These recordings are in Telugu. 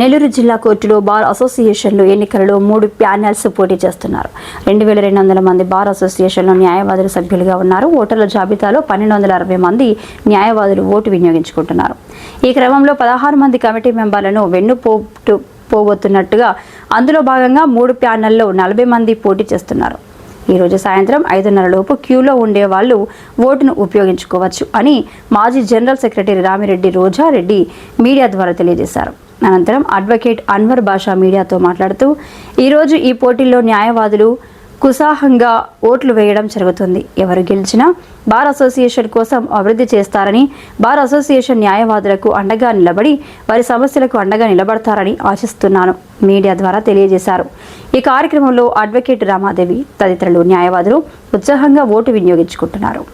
నెల్లూరు జిల్లా కోర్టులో బార్ అసోసియేషన్లు ఎన్నికలలో మూడు ప్యానెల్స్ పోటీ చేస్తున్నారు. రెండు వేల రెండు వందల మంది బార్ అసోసియేషన్లో న్యాయవాదులు సభ్యులుగా ఉన్నారు. ఓటర్ల జాబితాలో పన్నెండు వందల అరవై మంది న్యాయవాదులు ఓటు వినియోగించుకుంటున్నారు. ఈ క్రమంలో పదహారు మంది కమిటీ మెంబర్లను వెన్నుపోటు పోగొత్తున్నట్టుగా అందులో భాగంగా మూడు ప్యానెల్లో నలభై మంది పోటీ చేస్తున్నారు. ఈ రోజు సాయంత్రం ఐదున్నర లోపు క్యూలో ఉండే వాళ్ళు ఓటును ఉపయోగించుకోవచ్చు అని మాజీ general secretary Ramireddy Rojareddy media ద్వారా తెలియజేశారు. అనంతరం అడ్వకేట్ అన్వర్ బాషా మీడియాతో మాట్లాడుతూ ఈరోజు ఈ పోటీల్లో న్యాయవాదులు కుసాహంగా ఓట్లు వేయడం జరుగుతుంది. ఎవరు గెలిచినా బార్ అసోసియేషన్ కోసం అభివృద్ధి చేస్తారని బార్ అసోసియేషన్ న్యాయవాదులకు అండగా నిలబడి వారి సమస్యలకు అండగా నిలబడతారని ఆశిస్తున్నాను మీడియా ద్వారా తెలియజేశారు. ఈ కార్యక్రమంలో అడ్వకేట్ రామాదేవి తదితరులు న్యాయవాదులు ఉత్సాహంగా ఓటు వినియోగించుకుంటున్నారు.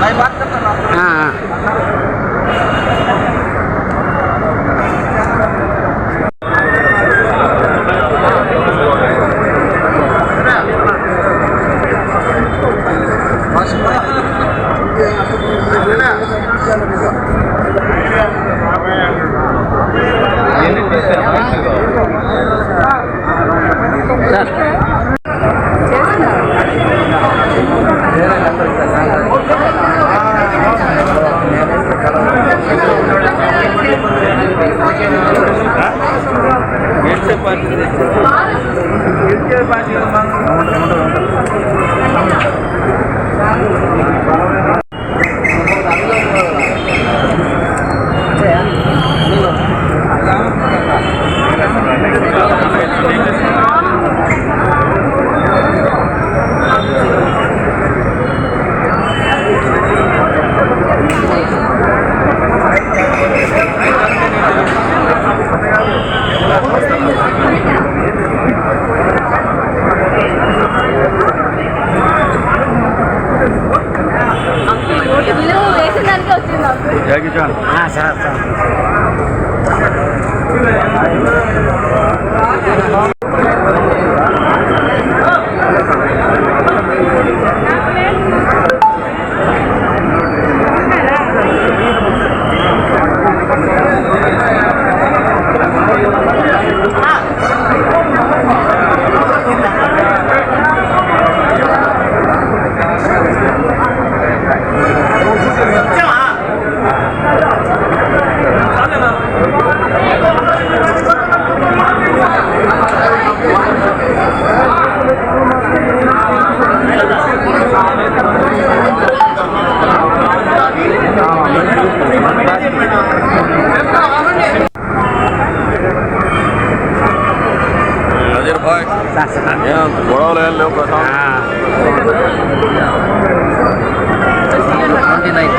भाई बात करता వీళ్ళు ร้อน భాయ్ సార్ సార్ ఏమంత గొడవలు ఏం లేవు Prashant twenty nine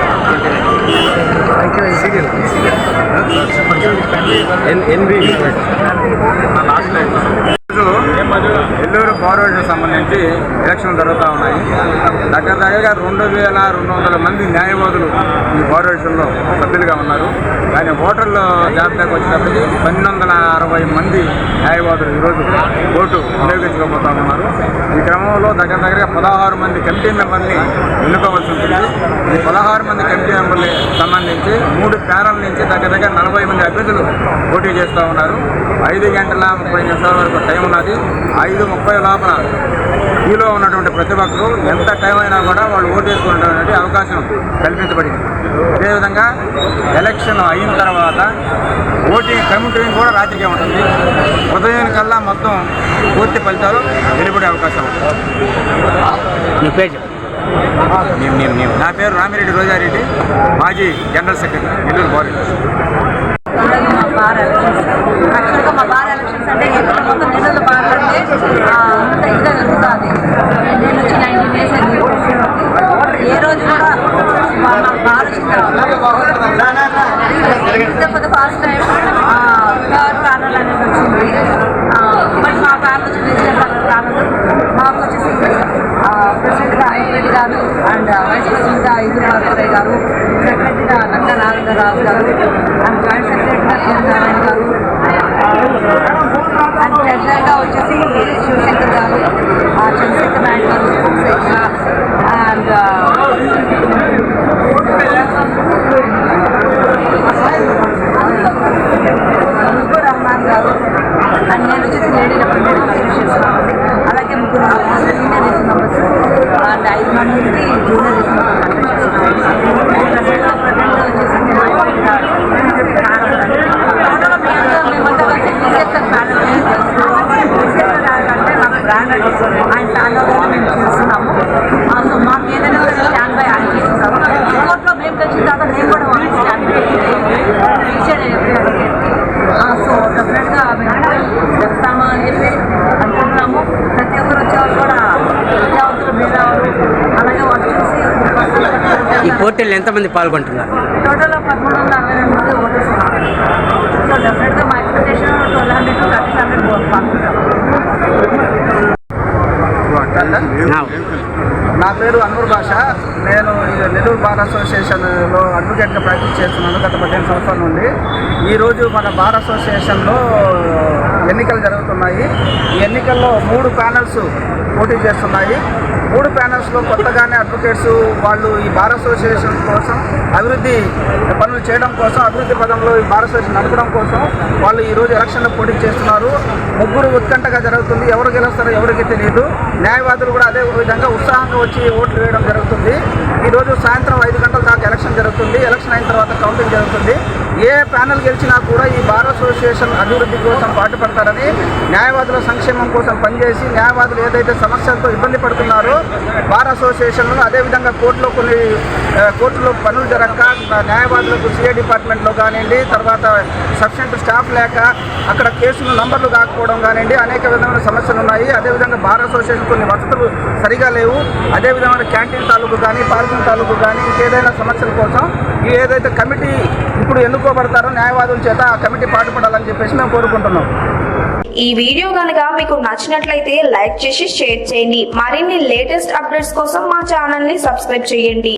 last time Nellore corporation సంబంధించి ఎలక్షన్లు జరుగుతూ ఉన్నాయి. దగ్గర దగ్గరగా రెండు వేల రెండు వందల మంది న్యాయవాదులు ఈ కార్పొరేషన్లో సభ్యులుగా ఉన్నారు. కానీ ఓటర్ల జాబితాకు వచ్చినప్పటికీ పన్నెండు వందల అరవై మంది న్యాయవాదులు ఈరోజు ఓటు వినియోగించుకోబోతా ఉన్నారు. ఈ క్రమంలో దగ్గర దగ్గరగా పదహారు మంది కమిటీ మెంబర్ని ఎన్నుకోవాల్సి ఉంటుంది. ఈ పదహారు మంది కమిటీ మెంబర్ని సంబంధించి మూడు ప్యానల్ నుంచి దగ్గర దగ్గర నలభై మంది అభ్యర్థులు పోటీ చేస్తూ ఉన్నారు. ఐదు గంటల ముప్పై నిమిషాల వరకు టైం ఉన్నది. ఐదు ముప్పై లోపల క్యూలో ఉన్నటువంటి ప్రతి ఒక్కరు ఎంత టైం అయినా కూడా వాళ్ళు ఓటు వేసుకునేటువంటి అవకాశం కల్పించబడింది. అదేవిధంగా ఎలక్షన్ అయిన తర్వాత ఓటింగ్ కమిటీని కూడా రాత్రికే ఉంటుంది. ఉదయం కల్లా మొత్తం పూర్తి ఫలితాలు వెలువడే అవకాశం ఉంటుంది. నీ పేరు చెప్పు. నా పేరు రామిరెడ్డి రోజారెడ్డి. మాజీ జనరల్ సెక్రటరీ నెల్లూరు బాడీ మా బార్ ఎలక్షన్స్ యాక్చువల్గా మా బార్ ఎలక్షన్స్ అంటే ఎక్కడ మొత్తం నెల్లూరు బార్ అంటే ఆ, అంత ఇదిగా జరుగుతుంది నేను వచ్చి నైన్టీన్ డేస్ అయింది ఏ రోజు కూడా మా మా బార్ వచ్చింది for first time third panel అనేది వచ్చింది బట్ మా ప్యానల్ వచ్చి డిజిటల్ ప్యానల్ మాకు వచ్చేసి ప్రెసిడెంట్ రెడ్డి గారు అండ్ వైస్ ప్రెసిడెంట్ ఇద్దరు గారు సెక్రటరీగా నక్క నారాయణ నాగరాజు గారు అండ్ జాయింట్ సెక్రటరీగా ఎన్ నారాయణ గారు అండ్ ట్రెజరర్గా వచ్చేసి శివశంకర్ గారు ఆ, చంద్రశేఖర్ నాయుడు గారు శేఖర్ అండ్ ముగ్గురు రహమాన్ గారు అండ్ నేను వచ్చేసి లేడీ రిప్రజెంటేటివ్ చేస్తున్నాను అలాగే ముగ్గురు సీనియర్ రేసింగ్ మెంబర్స్ అండ్ ఐదు మందికి జూనియర్ రేసింగ్ మెంబర్స్ వచ్చేసి మేమంతా కలిసి విశేష ప్యానల్ విశేష అంటే మాకు బ్రాండ్ ఆయన ప్యానల్లో మేము చేస్తున్నాము సో మాకు ఏదైనా స్టాండ్ బై ఆయన చేస్తాము కోర్టులో మేము కలిసిన తర్వాత మేము కూడా వాళ్ళకి స్టాండ్ బై రీచ్ సో డెఫినెట్గా మేము చెప్తాము అని చెప్పి అనుకుంటున్నాము ప్రతి ఒక్కరు వచ్చేవాళ్ళు కూడా విద్యావంతులు మేధావులు అలాగే వాళ్ళు చూసి పోటీల్లో ఎంతమంది పాల్గొంటున్నారు? టోటల్ పదమూడు వందల అరవై రెండు మంది ఓటర్స్ ఉన్నారు. సో డెఫినెట్గా మా expectation twelve hundred to thirteen hundred పాల్గొంటాం నా పేరు అన్వర్ భాష. నేను నెల్లూరు బార్ అసోసియేషన్లో అడ్వకేట్గా ప్రాక్టీస్ చేస్తున్నాను గత పదిహేను సంవత్సరాల నుండి. ఈరోజు మన బార్ అసోసియేషన్లో ఎన్నికలు జరుగుతున్నాయి. ఈ ఎన్నికల్లో మూడు ప్యానల్స్ పోటీ చేస్తున్నాయి. మూడు ప్యానల్స్లో కొత్తగానే అడ్వకేట్స్ వాళ్ళు ఈ బార్ అసోసియేషన్ కోసం అభివృద్ధి పనులు చేయడం కోసం అభివృద్ధి పదంలో ఈ బార్ అసోసియేషన్ నడపడం కోసం వాళ్ళు ఈరోజు ఎలక్షన్లో పోటీ చేస్తున్నారు. ముగ్గురు ఉత్కంఠగా జరుగుతుంది. ఎవరు గెలుస్తారో ఎవరికి తెలియదు న్యాయవాదులు కూడా అదే విధంగా ఉత్సాహంగా వచ్చి ఓట్లు వేయడం జరుగుతుంది. ఈరోజు సాయంత్రం ఐదు గంటల దాకా ఎలక్షన్ జరుగుతుంది ఎలక్షన్ అయిన తర్వాత కౌంటింగ్ జరుగుతుంది. ఏ ప్యానల్ గెలిచినా కూడా ఈ బార్ అసోసియేషన్ అభివృద్ధి కోసం పాటుపడతారని న్యాయవాదుల సంక్షేమం కోసం పనిచేసి న్యాయవాదులు ఏదైతే సమస్యలతో ఇబ్బంది పడుతున్నారో బార్ అసోసియేషన్లో అదేవిధంగా కోర్టులో కొన్ని కోర్టులో పనులు జరగక న్యాయవాదులకు సిఏ డిపార్ట్మెంట్లో కానివ్వండి తర్వాత సఫిషియంట్ స్టాఫ్ లేక అక్కడ కేసులు నంబర్లు కాకపోవడం కానివ్వండి అనేక విధమైన సమస్యలు ఉన్నాయి. అదేవిధంగా బార్ అసోసియేషన్ కొన్ని వసతులు సరిగా లేవు. అదేవిధమైన క్యాంటీన్ తాలూకు కానీ పార్కింగ్ తాలూకు కానీ ఇంకేదైనా సమస్యల కోసం ఈ ఏదైతే కమిటీ ఇప్పుడు ఎన్నుకోబడతారో న్యాయవాదుల చేత ఆ కమిటీ పాటుపడాలని చెప్పేసి మేము కోరుకుంటున్నాం. ఈ వీడియో కనుక మీకు నచ్చినట్లయితే లైక్ చేసి షేర్ చేయండి. మరిన్ని లేటెస్ట్ అప్డేట్స్ కోసం మా ఛానల్ని సబ్స్క్రైబ్ చేయండి.